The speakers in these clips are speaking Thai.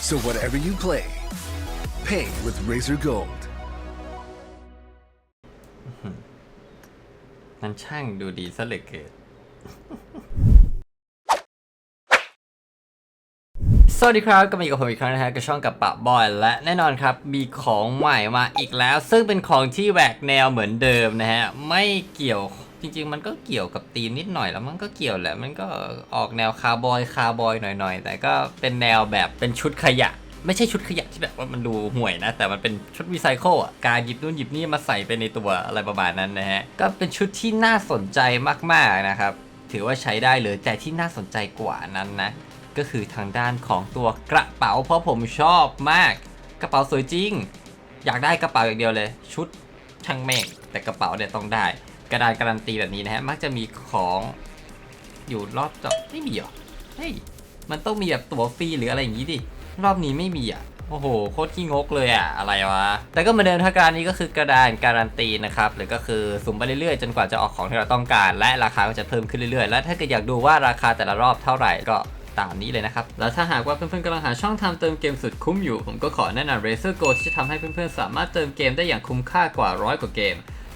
So whatever you play, pay with Razor Gold. มันช่างดูดีซะเหลือเกิน สวัสดีครับก็มาอยู่กับผมอีกครั้งนะฮะกับช่องกับปะบอย และแน่นอนครับ มีของใหม่มาอีกแล้ว ซึ่งเป็นของที่แหวกแนวเหมือนเดิมนะฮะ ไม่เกี่ยว จริง ๆ มันก็เกี่ยวกับธีมนิดหน่อยแล้วมันก็เกี่ยวแหละมันก็ออกแนวคาร์บอยคาร์บอยหน่อยๆ แต่ก็เป็นแนวแบบเป็นชุดขยะ ไม่ใช่ชุดขยะที่แบบว่ามันดูห่วยนะ แต่มันเป็นชุดรีไซเคิลอะการหยิบนู่นหยิบนี่มาใส่ไปในตัวอะไรประมาณนั้นนะฮะ ก็เป็นชุดที่น่าสนใจมากๆนะครับ ถือว่าใช้ได้เลยแต่ที่น่าสนใจกว่านั้นนะ ก็คือทางด้านของตัวกระเป๋า เพราะผมชอบมาก กระเป๋าสวยจริง อยากได้กระเป๋าอย่างเดียวเลย ชุดช่างแม่งแต่กระเป๋าเนี่ยต้องได้ กระดานการันตีแบบนี้นะฮะ มักจะมีของอยู่รอบจอไม่มีเหรอ เฮ้ย มันต้องมีแบบตั๋วฟรีหรืออะไรอย่างงี้ดิ รอบนี้ไม่มีอะ โอ้โห โคตรขี้งกเลยอะ อะไรวะ แต่ก็เหมือนเดิมถ้าการนี้ก็คือกระดานการันตีนะครับ หรือก็คือสุ่มไปเรื่อยๆ จนกว่าจะออกของที่เราต้องการ และราคาก็จะเพิ่มขึ้นเรื่อยๆ และถ้าเกิดอยากดูว่าราคาแต่ละรอบเท่าไหร่ก็ตามนี้เลยนะครับ แล้วถ้าหากว่าเพื่อนๆกำลังหาช่องทำเติมเกมสุดคุ้มอยู่ ผมก็ขอแนะนำ Razer Go ที่จะทำให้เพื่อนๆสามารถเติมเกมได้อย่างคุ้มค่ากว่าร้อยกว่าเกม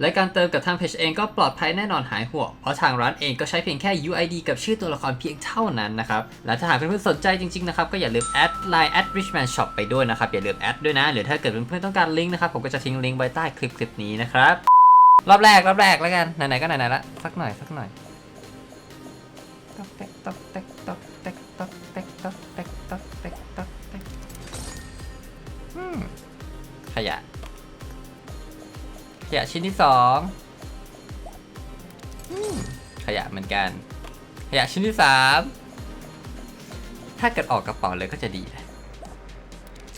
และการเติมกับทางเพจเองก็ปลอดภัยแน่นอนหายห่วง เพราะทางร้านเองก็ใช้เพียงแค่ UID กับชื่อตัวละครเพียงเท่านั้นนะครับ และถ้าหากเพื่อนๆสนใจจริงๆนะครับก็อย่าลืมแอดไลน์ at richman shop ไปด้วยนะครับ อย่าลืมแอดด้วยนะ หรือถ้าเกิดเพื่อนๆต้องการลิงก์นะครับผมก็จะทิ้งลิงก์ไว้ใต้คลิปคลิปนี้นะครับรอบแรกรอบแรกแล้วกันไหนๆก็ไหนๆละสักหน่อยสักหน่อยตอกแตกตอกแตกตอกแตกตอกแตกตอกแตกตอกแตกตอกแตกอืมขยะ ขยะชิ้นที่สองขยะเหมือนกัน ขยะชิ้นที่สามถ้าเกิดออกกระเป๋าเลยก็จะดี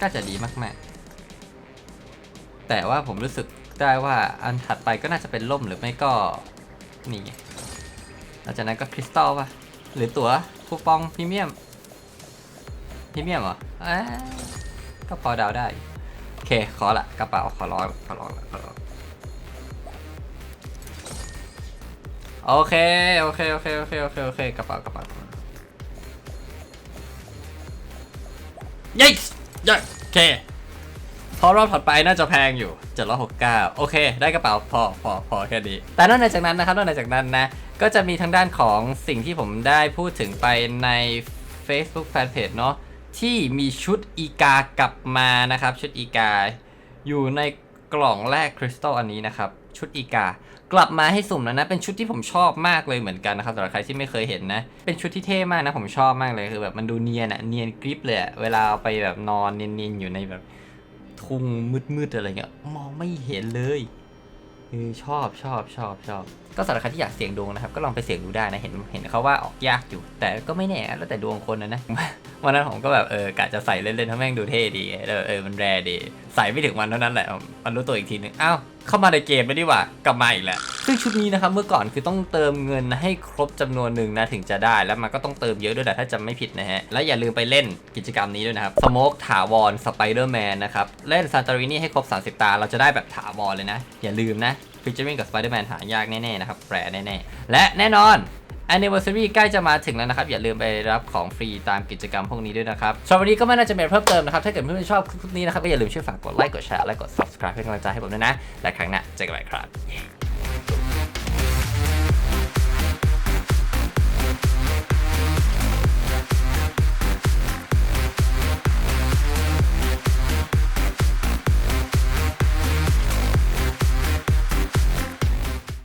ก็จะดีมากๆ แต่ว่าผมรู้สึกได้ว่าอันถัดไปก็น่าจะเป็นล่มหรือไม่ก็นี่หลังจากนั้นก็คริสตัลป่ะ หรือตั๋วคูปองพรีเมียมพรีเมียมเหรออก็พอเดาได้ โอเค ขอละกระเป๋าขอร้องขอร้องขอร้อง โอเค โอเค โอเค โอเค โอเค โอเค กระเป๋ากระเป๋าเป๋า yes yes โอเค พอรอบถัดไปน่าจะแพงอยู่ 769 โอเค ได้กระเป๋าพอพอพอแค่นี้ แต่นอกจากนั้นนะครับ นอกจากนั้นนะ ก็จะมีทางด้านของสิ่งที่ผมได้พูดถึงไปใน Facebook Fanpage เนาะที่มีชุดอีกากลับมานะครับ ชุดอีกา อยู่ในกล่องแรกคริสตัลอันนี้นะครับ ชุดอีกา กลับมาให้สุ่มแล้วนะ เป็นชุดที่ผมชอบมากเลยเหมือนกันนะครับสำหรับใครที่ไม่เคยเห็นนะ เป็นชุดที่เท่มากนะ ผมชอบมากเลยคือแบบมันดูเนียนอะเนียนกริปเลยอะเวลาเอาไปแบบนอนเนียนๆอยู่ในแบบทุ่งมืดๆอะไรเงี้ยมองไม่เห็นเลยเออชอบชอบชอบชอบก็สำหรับใครที่อยากเสี่ยงดวงนะครับ ก็ลองไปเสี่ยงดูได้นะเห็นเห็นเขาว่าออกยากอยู่ แต่ก็ไม่แน่แล้วแต่ดวงคนนะนะ วันนั้นผมก็แบบเออกะจะใส่เล่นๆถ้าแม่งดูเท่ดีเออเออมันแรดี ใส่ไม่ถึงวันเท่านั้นแหละ มันรู้ตัวอีกทีนึงอ้าวเข้ามาในเกมไม่ดีว่ากลับมาอีกแล้วซึ่งชุดนี้นะครับเมื่อก่อนคือต้องเติมเงินให้ครบจำนวนหนึ่งนะถึงจะได้ แล้วมันก็ต้องเติมเยอะด้วยแหละถ้าจำไม่ผิดนะฮะ และอย่าลืมไปเล่นกิจกรรมนี้ด้วยนะครับสโมกถาวรสไปเดอร์แมนนะครับเล่นซานตารินี่ให้ครบ 30 ตา เราจะได้แบบถาวรเลยนะ อย่าลืมนะฟิชเจอร์มิงกับสไปเดอร์แมนหายากแน่ๆนะครับแปรแน่ๆและแน่นอน anniversary ใกล้จะมาถึงแล้วนะครับ อย่าลืมไปรับของฟรีตามกิจกรรมพวกนี้ด้วยนะครับสำหรับวันนี้ก็ไม่น่าจะมีเพิ่มเติมนะครับ ถ้าเกิดเพื่อนๆชอบคลิปนี้นะครับก็อย่าลืมช่วยฝากกดไลค์กดแชร์และกด subscribe เป็นกำลังใจให้ผมด้วยนะ และครั้งหน้าเจอกันใหม่ครับ